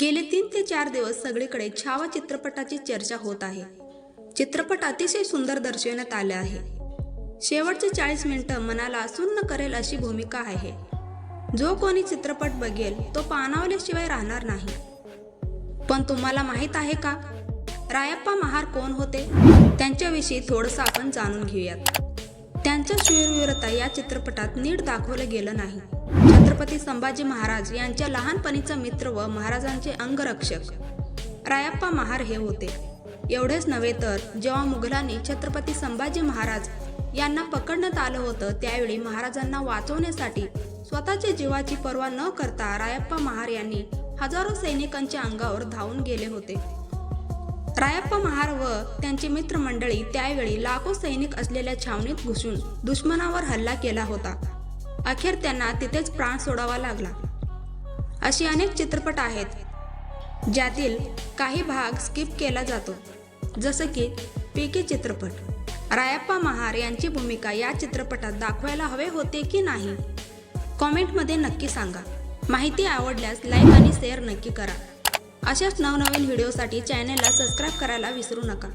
गेले तीन ते चार दिवस सगळीकडे छावा चित्रपटाची चर्चा होत आहे. चित्रपट अतिशय सुंदर दर्शवण्यात आले आहे. शेवटचे चाळीस मिनिटं मनाला सुन्न करेल अशी भूमिका आहे. जो कोणी चित्रपट बघेल तो पानावल्याशिवाय राहणार नाही. पण तुम्हाला माहीत आहे का? रायप्पा महार कोण होते? त्यांच्याविषयी थोडंसं आपण जाणून घेऊयात. त्यांच्या शूरवीरता या चित्रपटात नीट दाखवलं गेलं नाही. छत्रपती संभाजी महाराज यांच्या लहानपणीचा मित्र व महाराजांचे अंगरक्षक. रायप्पा महार हे होते. एवढेच नव्हे तर जेव्हा मुघलांनी छत्रपती संभाजी महाराज यांना पकडण्यात आलं होतं त्यावेळी महाराजांना वाचवण्यासाठी स्वतःच्या जीवाची पर्वा न करता रायप्पा महार यांनी हजारो सैनिकांच्या अंगावर धावून गेले होते. रायप्पा महार व त्यांची मित्रमंडळी त्यावेळी लाखो सैनिक असलेल्या छावणीत घुसून दुश्मनावर हल्ला केला होता. अखेर त्यांना तिथेच प्राण सोडावा लागला. अशी अनेक चित्रपट आहेत ज्यातील काही भाग स्किप केला जातो. जसं की पीके चित्रपट. रायप्पा महार यांची भूमिका या चित्रपटात दाखवायला हवे होते की नाही? कॉमेंटमध्ये नक्की सांगा. माहिती आवडल्यास लाईक आणि शेअर नक्की करा. अशाच नवनवीन व्हिडिओसाठी चॅनेलला सबस्क्राईब करायला विसरू नका.